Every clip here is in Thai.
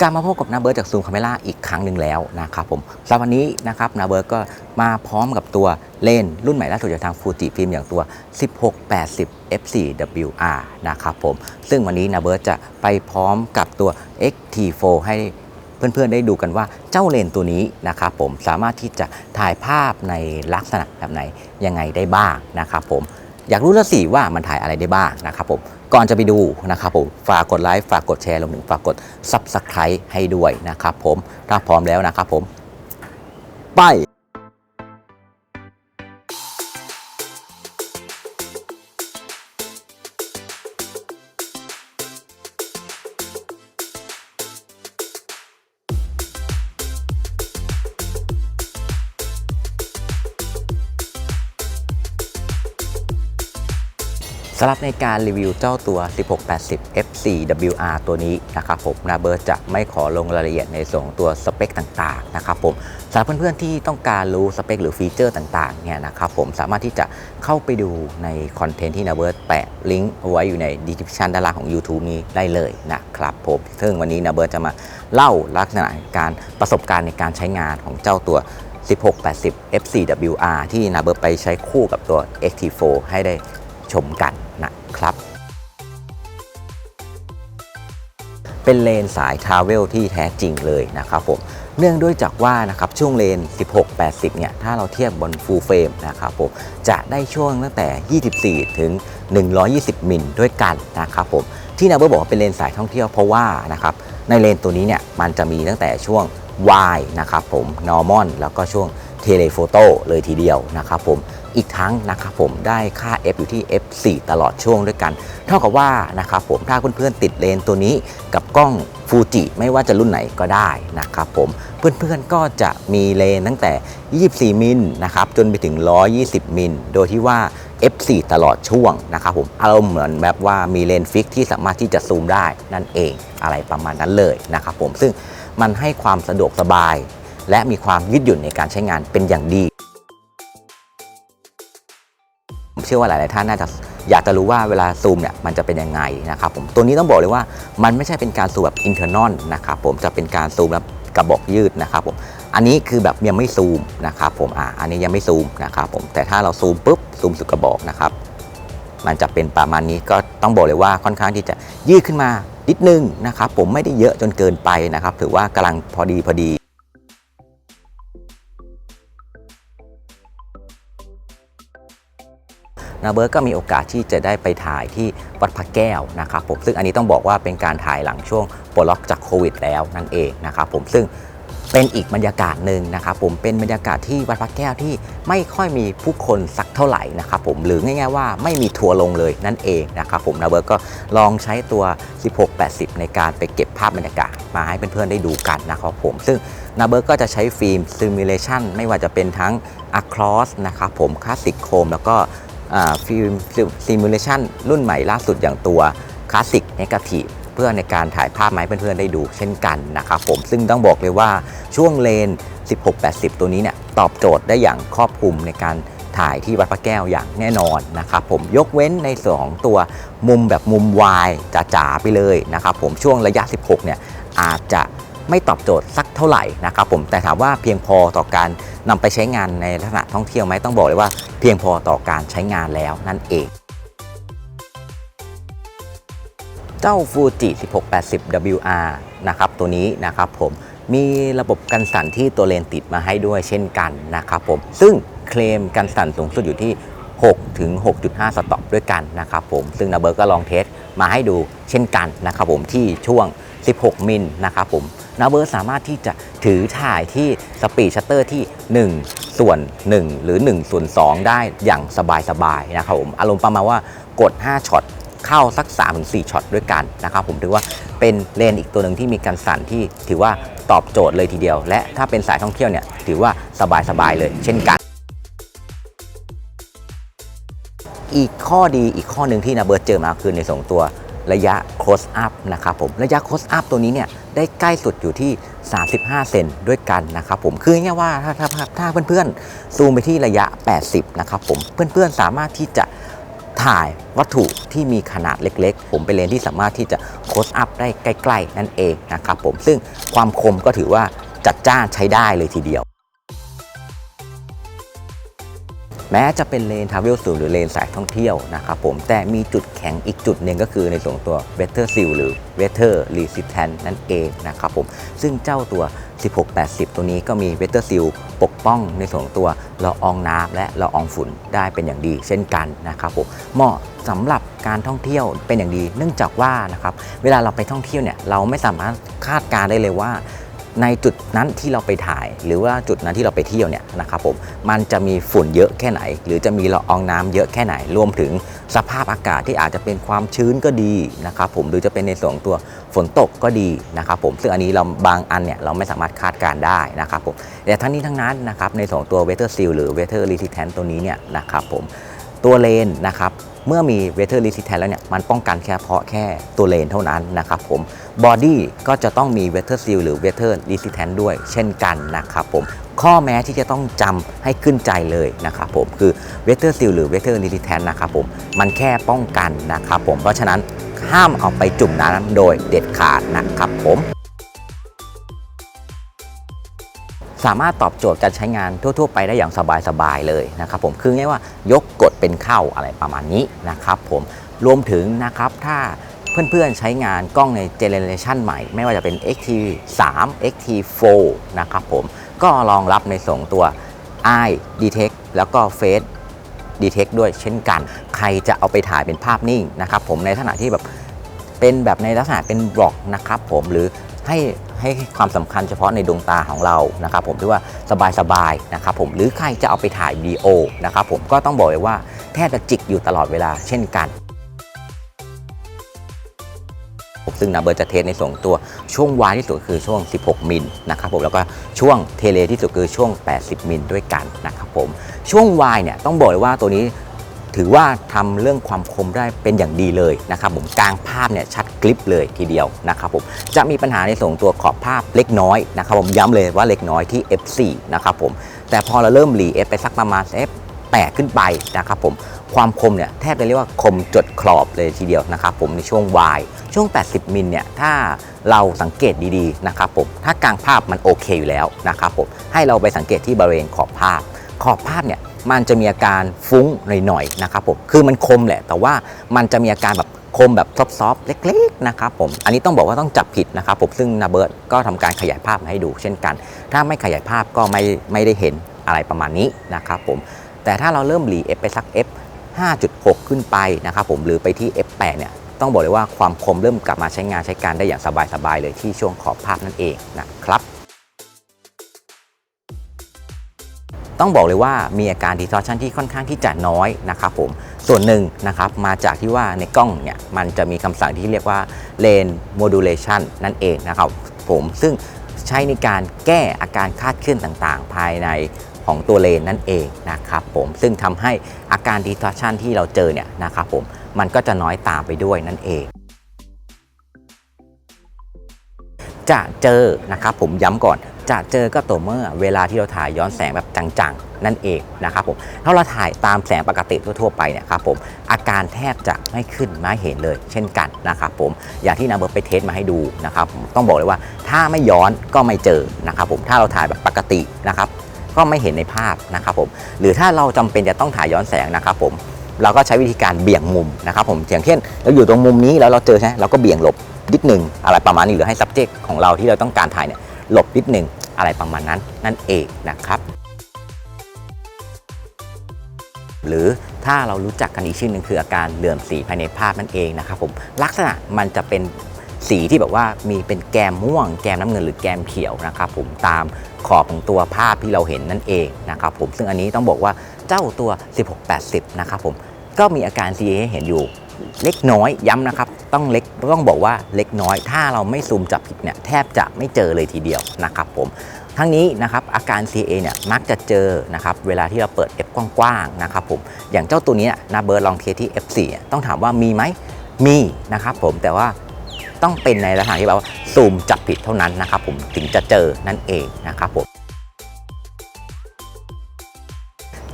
กลับมาพบกับนาเบิร์ดจากซูมคาเมล่าอีกครั้งหนึ่งแล้วนะครับผมสำหรับวันนี้นะครับนาเบิร์ดก็มาพร้อมกับตัวเลนส์รุ่นใหม่ล่าสุดจากทางฟูจิฟิล์มอย่างตัว 1680 f4wr นะครับผมซึ่งวันนี้นาเบิร์ดจะไปพร้อมกับตัว xt4 ให้เพื่อนๆได้ดูกันว่าเจ้าเลนส์ตัวนี้นะครับผมสามารถที่จะถ่ายภาพในลักษณะแบบไหนยังไงได้บ้างนะครับผมอยากรู้แล้วสิว่ามันถ่ายอะไรได้บ้างนะครับผม ก่อนจะไปดูนะครับผมฝากกดไลค์ฝากกดแชร์รวมถึงฝากกด Subscribe ให้ด้วยนะครับผมถ้าพร้อมแล้วนะครับผม ไป สำหรับในการรีวิวเจ้าตัว 1680 F4WR ตัวนี้นะครับผมนาเบิร์จะไม่ขอลงรายละเอียดในส่วนของตัวสเปคต่างๆนะครับผมสำหรับเพื่อนๆที่ต้องการรู้สเปคหรือฟีเจอร์ต่างๆเนี่ยนะครับผมสามารถที่จะเข้าไปดูในคอนเทนต์ที่นาเบิร์แปะลิงก์เอาไว้อยู่ใน description ด้านล่างของ YouTube นี้ได้เลยนะครับผมซึ่งวันนี้นาเบิร์จะมาเล่าลักษณะการประสบการณ์ในการใช้งานของเจ้าตัว1680 F4WR ที่นาเบิร์ไปใช้คู่กับตัว XT4 ให้ได้ชมกัน นะครับ เป็นเลนสายทราเวลที่แท้จริงเลยนะครับผมเนื่องด้วยจากว่านะครับช่วงเลน 16-80 เนี่ย ถ้าเราเทียบบนฟูลเฟรมนะครับผมจะได้ช่วงตั้งแต่ 24 ถึง 120 มิลด้วยกันนะครับผมที่นาเบอร์บอกว่าเป็นเลนสายท่องเที่ยวเพราะว่านะครับในเลนตัวนี้เนี่ยมันจะมีตั้งแต่ช่วง Y นะครับผม Normal แล้วก็ช่วง เทเลโฟโต้เลยทีเดียวนะครับผมอีกทั้งนะครับผมได้ค่า F อยู่ที่ F4 ตลอดช่วงด้วยกัน เท่ากับว่านะครับผมถ้าเพื่อนๆติดเลนตัวนี้กับกล้องฟูจิไม่ว่าจะรุ่นไหนก็ได้นะครับผมเพื่อนๆก็จะมีเลนตั้งแต่ 24 มิลนะครับจนไปถึง 120 มิลโดยที่ว่า F4 ตลอดช่วงนะครับผมอารมณ์เหมือนแบบว่ามีเลนฟิกที่สามารถที่จะซูมได้นั่นเองอะไรประมาณนั้นเลยนะครับผมซึ่งมันให้ความสะดวกสบาย และมีความยืดหยุ่นในการใช้งานเป็นอย่างดี ผมเชื่อว่าหลาย ๆ ท่านน่าจะอยากจะรู้ว่าเวลาซูมเนี่ยมันจะเป็นยังไงนะครับผมตัวนี้ต้องบอกเลยว่ามันไม่ใช่เป็นการซูมแบบอินเทอร์นอลนะครับผมจะเป็นการซูมแบบกระบอกยืดนะครับผมอันนี้คือแบบยังไม่ซูมนะครับผมอ่าอันนี้ยังไม่ซูมนะครับผมแต่ถ้าเราซูมปุ๊บซูมสุดกระบอกนะครับมันจะเป็นประมาณนี้ก็ต้องบอกเลยว่าค่อนข้างที่จะยืดขึ้นมานิดนึงนะครับผมไม่ได้เยอะจนเกินไปนะครับถือว่ากำลังพอดีพอดี นาเบิร์ตก็มีโอกาสที่จะได้ไปถ่ายที่วัดพระแก้วนะครับผมซึ่งอันนี้ต้องบอกว่าเป็นการถ่ายหลังช่วงปลดล็อกจากโควิดแล้วนั่นเองนะครับผมซึ่งเป็นอีกบรรยากาศหนึ่งนะครับผมเป็นบรรยากาศที่วัดพระแก้วที่ไม่ค่อยมีผู้คนสักเท่าไหร่นะครับผมหรือง่ายๆว่าไม่มีทัวร์ลงเลยนั่นเองนะครับผมนาเบิร์ตก็ลองใช้ตัว 1680 ในการไปเก็บภาพบรรยากาศมาให้เพื่อนๆได้ดูกันนะครับผมซึ่งนาเบิร์ตก็จะใช้ฟิล์มซิมูเลชันไม่ว่าจะเป็นทั้ง Across นะครับผมคลาสสิกโคมแล้วก็ ฟิล์มซิมูเลชันรุ่นใหม่ล่าสุดอย่างตัวคลาสสิกเนกาทีเพื่อในการถ่ายภาพมาให้เพื่อนๆได้ดูเช่นกันนะครับผมซึ่งต้องบอกเลยว่าช่วงเลน 1680 ตัวนี้เนี่ยตอบโจทย์ได้อย่างครอบคลุมในการถ่ายที่วัดพระแก้วอย่างแน่นอนนะครับผมยกเว้นในส่วนของตัวมุมแบบมุมวายจ๋าๆไปเลยนะครับผมช่วงระยะ 16 เนี่ยอาจจะ ไม่ตอบโจทย์สักเท่าไหร่นะครับผมแต่ถามว่าเพียงพอต่อการนำไปใช้งานในลักษณะท่องเที่ยวไหมต้องบอกเลยว่าเพียงพอต่อการใช้งานแล้วนั่นเอง เจ้า Fuji 1680 WR นะครับตัวนี้นะครับผมมีระบบกันสั่นที่ตัวเลนติดมาให้ด้วยเช่นกันนะครับผมซึ่งเคลมกันสั่นสูงสุดอยู่ที่ 6 ถึง 6.5 สต็อปด้วยกันนะครับผมซึ่งนาเบิร์ก็ลองเทสมาให้ดูเช่นกันนะครับผมที่ช่วง 16 มิลนะครับผมนาเบิร์สามารถที่จะถือถ่ายที่สปีดชัตเตอร์ที่ 1 ส่วน 1 หรือ 1 ส่วน 2 ได้อย่างสบายๆนะครับผมอารมณ์ประมาณว่ากด 5ช็อตเข้าสัก 3-4ช็อตด้วยกันนะครับผมถือว่าเป็นเลนอีกตัวหนึ่งที่มีการสั่นที่ถือว่าตอบโจทย์เลยทีเดียว และถ้าเป็นสายท่องเที่ยวเนี่ยถือว่าสบายๆเลย เช่นกัน อีกข้อดีอีกข้อหนึ่งที่นาเบิร์เจอมาคือในส่วนตัว ระยะ close up นะครับผมระยะ close up ตัวนี้เนี่ยได้ใกล้สุดอยู่ที่ 35 เซนด้วยกันนะครับผมคือง่ายว่าถ้าถ้าถ้าถ้าเพื่อนๆ ซูมไปที่ระยะ 80 นะครับผมเพื่อนๆ สามารถที่จะถ่ายวัตถุที่มีขนาดเล็กๆ ผมเป็นเลนที่สามารถที่จะโคสอัพได้ใกล้ ๆ นั่นเองนะครับผมซึ่งความคมก็ถือว่าจัดจ้านใช้ได้เลยทีเดียว แม้จะเป็นเลนทาวเวลสูงหรือเลนสายท่องเที่ยวนะครับผมแต่มีจุดแข็งอีกจุดหนึ่งก็คือในส่วนตัว Weather Seal หรือ Weather Resistant นั่นเองนะครับผมซึ่งเจ้าตัว 1680 ตัวนี้ก็มี Weather Seal ปกป้องในส่วนตัวละอองน้ำและละอองฝุ่นได้เป็นอย่างดี เช่นกันนะครับผมเหมาะสำหรับการท่องเที่ยวเป็นอย่างดี เนื่องจากว่านะครับเวลาเราไปท่องเที่ยวเนี่ยเราไม่สามารถคาดการได้เลยว่า ในจุดนั้นที่เราไปถ่าย หรือว่าจุดนั้นที่เราไปเที่ยวเนี่ยนะครับผมมันจะมีฝุ่นเยอะแค่ไหน หรือจะมีละอองน้ำเยอะแค่ไหน รวมถึงสภาพอากาศที่อาจจะเป็นความชื้นก็ดีนะครับผมหรือจะเป็นในส่วนตัวฝนตกก็ดีนะครับผมซึ่งอันนี้เราบางอันเนี่ยเราไม่สามารถคาดการได้นะครับผมแต่ทั้งนี้ทั้งนั้นนะครับในส่วนของตัว Weather Seal หรือ Weather Resistant ตัวนี้เนี่ยนะครับผมตัวเลนนะครับ เมื่อมี Weather Resistant แล้วเนี่ยมันป้องกันแค่เพาะแค่ตัวเลนเท่านั้นนะครับผมบอดี้ก็จะต้องมี Weather Seal หรือ Weather Resistant ด้วยเช่นกันนะครับผมข้อแม้ที่จะต้องจำให้ขึ้นใจเลยนะครับผมคือ Weather Seal หรือ Weather Resistant นะครับผมมันแค่ป้องกันนะครับผมเพราะฉะนั้นห้ามเอาไปจุ่มน้ำโดยเด็ดขาดนะครับผม สามารถตอบโจทย์การใช้งานทั่ว ๆ ไปได้อย่างสบาย ๆ เลยนะครับผมคือง่ายว่ายกกดเป็นเข้าอะไรประมาณนี้นะครับผมรวมถึงนะครับถ้าเพื่อนๆใช้งานกล้องในเจเนเรชันใหม่ ไม่ว่าจะเป็น XT3 XT4 นะครับผมก็รองรับในส่งตัว Eye Detect แล้วก็ Face Detect ด้วยเช่นกัน ใครจะเอาไปถ่ายเป็นภาพนิ่งนะครับผมในลักษณะที่แบบเป็นแบบในลักษณะเป็นบล็อกนะครับผมหรือให้ ให้ความสำคัญเฉพาะในดวงตาของเรานะครับผมที่ว่าสบายๆนะครับผมหรือใครจะเอาไปถ่ายวิดีโอนะครับผมก็ต้องบอกเลยว่าแทบจะจิกอยู่ตลอดเวลาเช่นกันซึ่งนาเบิร์จะเทสในส่วนของตัวช่วงวายที่สุดคือช่วง 16 มิลนะครับผมแล้วก็ช่วงเทเลที่สุดคือช่วง 80 มิลด้วยกันนะครับผมช่วงวายเนี่ยต้องบอกเลยว่าตัวนี้ ถือว่าทำเรื่องความคมได้เป็นอย่างดีเลยนะครับผมกลางภาพเนี่ยชัดกริบเลยทีเดียวนะครับผมจะมีปัญหาในส่วนตัวขอบภาพเล็กน้อยนะครับผมย้ำเลยว่าเล็กน้อยที่ f4 นะครับผมแต่พอเราเริ่มรี f ไปสักประมาณ f 8 ขึ้นไปนะครับผมความคมเนี่ยแทบจะเรียกว่าคมจดขอบเลยทีเดียวนะครับผมในช่วง Y ช่วง 80 มิลเนี่ยถ้าเราสังเกตดีๆนะครับผมถ้ากลางภาพมันโอเคอยู่แล้วนะครับผมให้เราไปสังเกตที่บริเวณขอบภาพ ขอบภาพเนี่ย มันจะมีอาการฟุ้งหน่อยๆนะครับผมคือมันคมแหละ แต่ว่ามันจะมีอาการแบบคมแบบซอฟๆเล็ก ๆ นะครับผม อันนี้ต้องบอกว่าต้องจับผิดนะครับผม ซึ่งนาเบิร์ตก็ทำการขยายภาพมาให้ดูเช่นกัน ถ้าไม่ขยายภาพก็ไม่ไม่ได้เห็นอะไรประมาณนี้นะครับผม แต่ถ้าเราเริ่มหลี F ไปสัก F 5.6 ขึ้นไปนะครับผม หรือไปที่ F8 เนี่ย ต้องบอกเลยว่าความคมเริ่มกลับมาใช้งานใช้การได้อย่างสบายๆเลยที่ช่วงขอบภาพนั่นเองนะครับ ต้องบอกเลยว่ามีอาการ distortion ที่ค่อนข้างที่จะน้อยนะครับผมส่วนหนึ่งนะครับมาจากที่ว่าในกล้องเนี่ยมันจะมีคำสั่งที่เรียกว่า lane modulation นั่นเองนะครับผมซึ่งใช้ในการแก้อาการคลาดเคลื่อนต่างๆ ภายในของตัวเลนนั่นเองนะครับผมซึ่งทำให้อาการ distortion ที่เราเจอเนี่ยนะครับผมมันก็จะน้อยตามไปด้วยนั่นเองจะเจอนะครับผมย้ำก่อน จะเจอก็ต่อเมื่อเวลาที่เราถ่ายย้อนแสงแบบจังๆ นั่นเองนะครับผมถ้าเราถ่ายตามแสงปกติทั่วๆไปเนี่ยครับผมอาการแทบจะไม่ขึ้นไม่เห็นเลย เช่นกันนะครับผมอย่างที่นาเบิร์ตไปเทสมาให้ดูนะครับต้องบอกเลยว่าถ้าไม่ย้อนก็ไม่เจอนะครับผมถ้าเราถ่ายแบบปกตินะครับก็ไม่เห็นในภาพนะครับผมหรือถ้าเราจำเป็นจะต้องถ่ายย้อนแสงนะครับผมเราก็ใช้วิธีการเบี่ยงมุมนะครับผมอย่างเช่นเราอยู่ตรงมุมนี้แล้วเราเจอใช่ไหมเราก็เบี่ยงหลบนิดหนึ่งอะไรประมาณนี้หรือให้ subject ของเราที่เราต้องการถ่ายเนี่ยหลบนิดหนึ่ง อะไรประมาณนั้นนั่นเองนะครับหรือถ้าเรารู้จักกันอีกชื่อหนึ่งคืออาการเหลื่อมสีภายในภาพนั่นเองนะครับผมลักษณะมันจะเป็นสีที่แบบว่ามีเป็นแกมม่วง แกมน้ำเงินหรือแกมเขียวนะครับผมตามขอบของตัวภาพที่เราเห็นนั่นเองนะครับผมซึ่งอันนี้ต้องบอกว่าเจ้าตัว 1680 นะครับผมก็มีอาการ CA ให้เห็นอยู่ เล็กน้อยย้ำนะครับ ต้องเล็กต้องบอกว่าเล็กน้อย ถ้าเราไม่ซูมจับผิดเนี่ยแทบจะไม่เจอเลยทีเดียวนะครับผมทั้งนี้นะครับอาการ CA เนี่ยมักจะเจอนะครับเวลาที่เราเปิด F กว้างๆนะครับผมอย่างเจ้าตัวนี้นาเบิร์ลองเทที่ F4 อ่ต้องถามว่ามีไหมมีนะครับผมแต่ว่าต้องเป็นในลักษณะที่แบบว่าซูมจับผิดเท่านั้นนะครับผมถึงจะเจอนั่นเองนะครับผม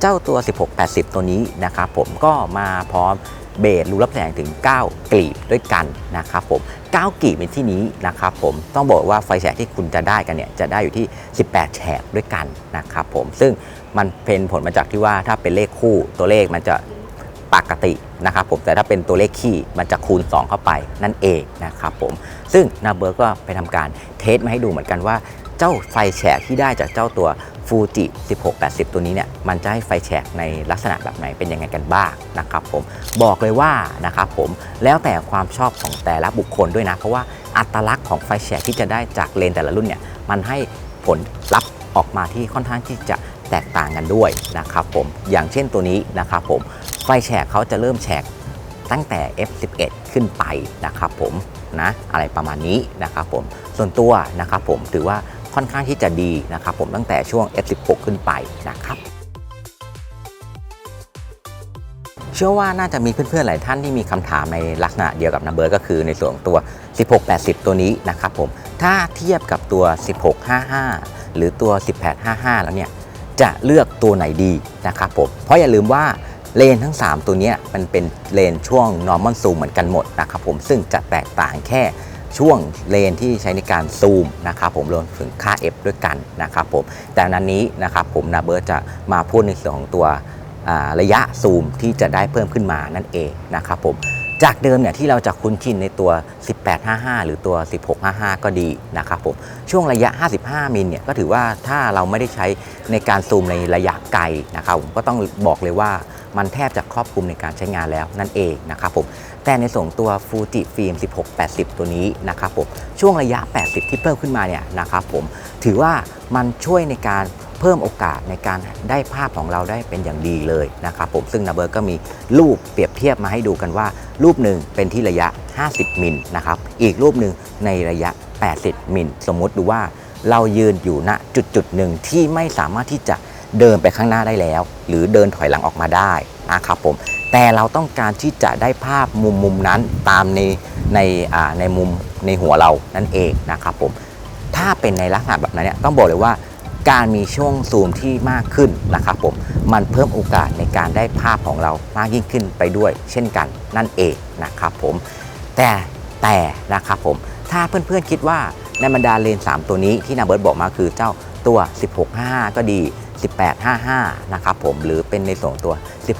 เจ้าตัว 1680 ตัวนี้นะครับผมก็มาพร้อม เบสรูรับแสงถึง 9 กลีบด้วยกันนะครับผม 9 กลีบในที่นี้นะครับผมต้องบอกว่าไฟแฉกที่คุณจะได้กันเนี่ยจะได้อยู่ที่ 18 แฉกด้วยกันนะครับผมซึ่งมันเป็นผลมาจากที่ว่าถ้าเป็นเลขคู่ตัวเลขมันจะปกตินะครับผมแต่ถ้าเป็นตัวเลขคี่มันจะคูณ 2 เข้าไปนั่นเองนะครับผมซึ่งนาเบิร์ก็ไปทำการเทสมาให้ดูเหมือนกันว่า เจ้าไฟแฉกที่ได้จากเจ้าตัวฟูจิ1680 ตัวนี้เนี่ยมันจะให้ไฟแฉกในลักษณะแบบไหนเป็นยังไงกันบ้างนะครับผมบอกเลยว่านะครับผมแล้วแต่ความชอบของแต่ละบุคคลด้วยนะ เพราะว่าอัตลักษณ์ของไฟแฉกที่จะได้จากเลนแต่ละรุ่นเนี่ยมันให้ผลลัพธ์ออกมาที่ค่อนข้างที่จะแตกต่างกันด้วยนะครับผมอย่างเช่นตัวนี้นะครับผมไฟแฉกเขาจะเริ่มแฉกตั้งแต่ F11 ขึ้นไปนะครับผมนะอะไรประมาณนี้นะครับผมส่วนตัวนะครับผมถือว่า ค่อนข้างที่จะดีนะครับผมตั้งแต่ช่วง F16 ขึ้นไปนะครับเชื่อว่าน่าจะมีเพื่อนๆหลายท่านที่มีคำถามในลักษณะเดียวกับนัมเบอร์ก็คือในส่วนของตัว 1680 ตัวนี้นะครับผมถ้าเทียบกับตัว 1655 หรือตัว 1855 แล้วเนี่ยจะเลือกตัวไหนดีนะครับผมเพราะอย่าลืมว่าเลนทั้ง 3 ตัวนี้มันเป็นเลนช่วง normal zoom เหมือนกันหมดนะครับผมซึ่งจะแตกต่างแค่ ช่วงเลนที่ใช้ในการซูมนะครับผมรวมถึงค่า f ด้วยกันนะครับผมแต่นั้นนี้นะครับผมนาเบิร์ตจะมาพูดในส่วนของตัวระยะซูมที่จะได้เพิ่มขึ้นมานั่นเองนะครับผมจากเดิมเนี่ยที่เราจะคุ้นชินในตัว 1855 หรือตัว 1655 ก็ดีนะครับผมช่วงระยะ 55 มิลเนี่ยก็ถือว่าถ้าเราไม่ได้ใช้ในการซูมในระยะไกลนะครับผมก็ต้องบอกเลยว่า มันแทบจะครอบคลุมในการใช้งานแล้วนั่นเองนะครับผมแต่ในส่วนตัวฟูจิฟิล์ม1680 ตัวนี้นะครับผมช่วงระยะ 80 ที่เพิ่มขึ้นมาเนี่ยนะครับผมถือว่ามันช่วยในการเพิ่มโอกาสในการได้ภาพของเราได้เป็นอย่างดีเลยนะครับผมซึ่งนาเบิร์ก็มีรูปเปรียบเทียบมาให้ดูกันว่า รูปหนึ่งเป็นที่ระยะ 50 มิลนะครับอีกรูปหนึ่งในระยะ 80 มิลสมมติดูว่าเรายืนอยู่ณจุดจุดหนึ่งที่ไม่สามารถที่จะ เดินไปข้างหน้าได้แล้ว หรือเดินถอยหลังออกมาได้นะครับผมแต่เราต้องการที่จะได้ภาพมุมมุมนั้นตามในในในมุมในหัวเรานั่นเองนะครับผมถ้าเป็นในลักษณะแบบนั้นเนี่ยต้องบอกเลยว่าการมีช่วงซูมที่มากขึ้นนะครับผมมันเพิ่มโอกาสในการได้ภาพของเรามากยิ่งขึ้นไปด้วย เช่นกันนั่นเองนะครับผมแต่แต่นะครับผมถ้าเพื่อนๆคิดว่าในบรรดาเลนส์3ตัวนี้ที่นาเบิร์ตบอกมาคือเจ้าตัว 1655ก็ดี 1855 นะครับผม หรือเป็นในส่วนตัว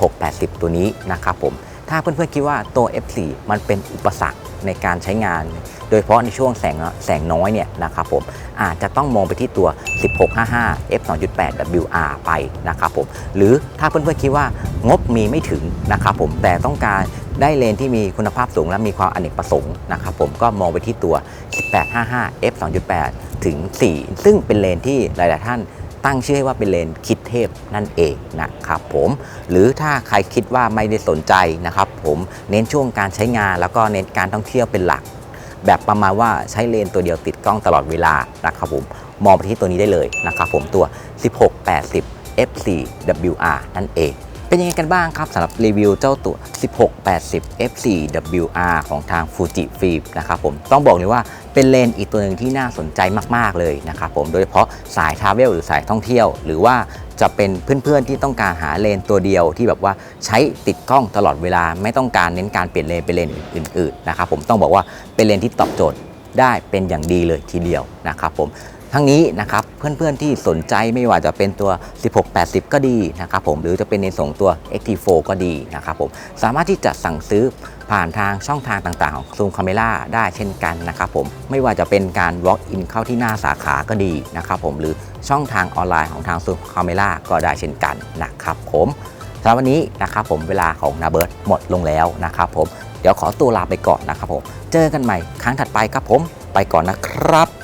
1680 ตัวนี้นะครับผม ถ้าเพื่อนๆคิดว่าตัว F4 มันเป็นอุปสรรคในการใช้งาน โดยเฉพาะในช่วงแสงแสงน้อยเนี่ยนะครับผม อาจจะต้องมองไปที่ตัว 1655 f 2.8 WR ไปนะครับผม หรือถ้าเพื่อนๆคิดว่างบมีไม่ถึงนะครับผม แต่ต้องการได้เลนที่มีคุณภาพสูงและมีความอเนกประสงค์นะครับผมก็มองไปที่ตัว 1855 f 2.8 ถึง 4 ซึ่งเป็นเลนที่หลาย ๆ ท่าน ตั้งชื่อให้ว่าเป็นเลนคิดเทพนั่นเองนะครับผมหรือถ้าใครคิดว่าไม่ได้สนใจนะครับผมเน้นช่วงการใช้งานแล้วก็เน้นการท่องเที่ยวเป็นหลัก แบบประมาณว่าใช้เลนตัวเดียวติดกล้องตลอดเวลานะครับผมมองไปที่ตัวนี้ได้เลยนะครับผมตัว 1680 f4 WR นั่นเองเป็นยังไงกันบ้างครับสำหรับรีวิวเจ้าตัว 1680 f4 WR ของทาง Fuji Film นะครับผมต้องบอกเลยว่า เป็นเลนอีกตัวหนึ่งที่น่าสนใจมาก ๆ เลยนะครับผมโดยเฉพาะสายทราเวลหรือสายท่องเที่ยว หรือว่าจะเป็นเพื่อนๆที่ต้องการหาเลนตัวเดียวที่แบบว่าใช้ติดกล้องตลอดเวลาไม่ต้องการเน้นการเปลี่ยนเลนเป็นเลนอื่นๆนะครับผมต้องบอกว่าเป็นเลนที่ตอบโจทย์ได้เป็นอย่างดีเลยทีเดียวนะครับผมทั้งนี้นะครับเพื่อนๆที่สนใจไม่ว่าจะเป็นตัว 1680 ก็ดีนะครับผมหรือจะเป็นในส่งตัว XT4 ก็ดีนะครับผมสามารถที่จะสั่งซื้อ ผ่านทางช่องทางต่างๆของซูมคาเมล่าได้เช่นกันนะครับผมไม่ว่าจะเป็นการ Walk in เข้าที่หน้าสาขาก็ดีนะครับผมหรือช่องทางออนไลน์ของทางซูมคาเมล่าก็ได้เช่นกันนะครับผมสำหรับวันนี้นะครับผมเวลาของนาเบิร์ดหมดลงแล้วนะครับผมเดี๋ยวขอตัวลาไปก่อนนะครับผมเจอกันใหม่ครั้งถัดไปครับผมไปก่อนนะครับ